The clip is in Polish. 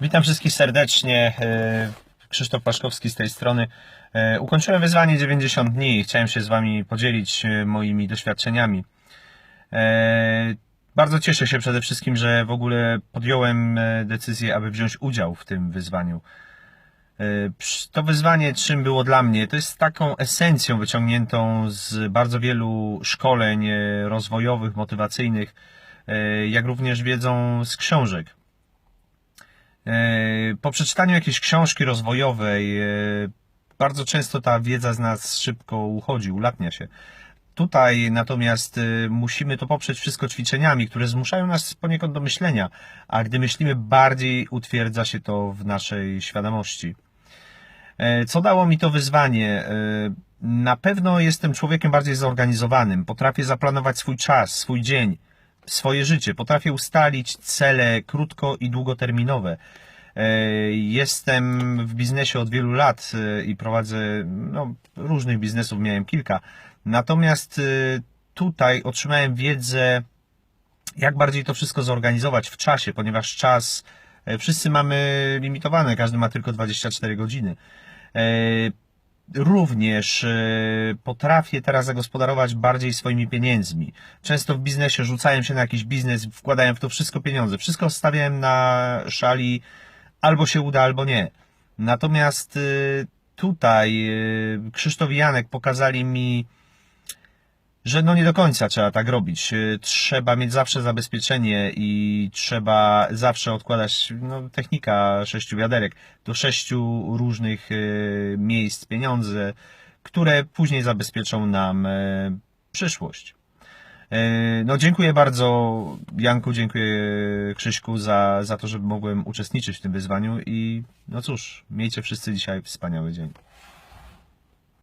Witam wszystkich serdecznie. E, Krzysztof Paszkowski z tej strony. E, Ukończyłem wyzwanie 90 dni i chciałem się z Wami podzielić e, moimi doświadczeniami. Bardzo cieszę się przede wszystkim, że w ogóle podjąłem decyzję, aby wziąć udział w tym wyzwaniu. To wyzwanie, czym było dla mnie, to jest taką esencją wyciągniętą z bardzo wielu szkoleń rozwojowych, motywacyjnych, jak również wiedzą z książek. E, Po przeczytaniu jakiejś książki rozwojowej, e, bardzo często ta wiedza z nas szybko uchodzi, ulatnia się. Tutaj natomiast e, musimy to poprzeć wszystko ćwiczeniami, które zmuszają nas poniekąd do myślenia, a gdy myślimy bardziej, utwierdza się to w naszej świadomości. Co dało mi to wyzwanie? Na pewno jestem człowiekiem bardziej zorganizowanym. Potrafię zaplanować swój czas, swój dzień, swoje życie. Potrafię ustalić cele krótko i długoterminowe. E, Jestem w biznesie od wielu lat e, i prowadzę no, różnych biznesów, miałem kilka. Natomiast e, tutaj otrzymałem wiedzę, jak bardziej to wszystko zorganizować w czasie, ponieważ czas wszyscy mamy limitowany, każdy ma tylko 24 godziny. Również e, potrafię teraz zagospodarować bardziej swoimi pieniędzmi. Często w biznesie rzucałem się na jakiś biznes, wkładałem w to wszystko pieniądze. Wszystko stawiałem na szali, albo się uda, albo nie. Natomiast e, tutaj e, Krzysztof i Janek pokazali mi, że no nie do końca trzeba tak robić. E, Trzeba mieć zawsze zabezpieczenie i trzeba zawsze odkładać no, technika sześciu wiaderek do sześciu różnych e, miejsc pieniądze, które później zabezpieczą nam e, przyszłość. No dziękuję bardzo Janku, dziękuję Krzyśku za, za to, że mogłem uczestniczyć w tym wyzwaniu i no cóż, miejcie wszyscy dzisiaj wspaniały dzień.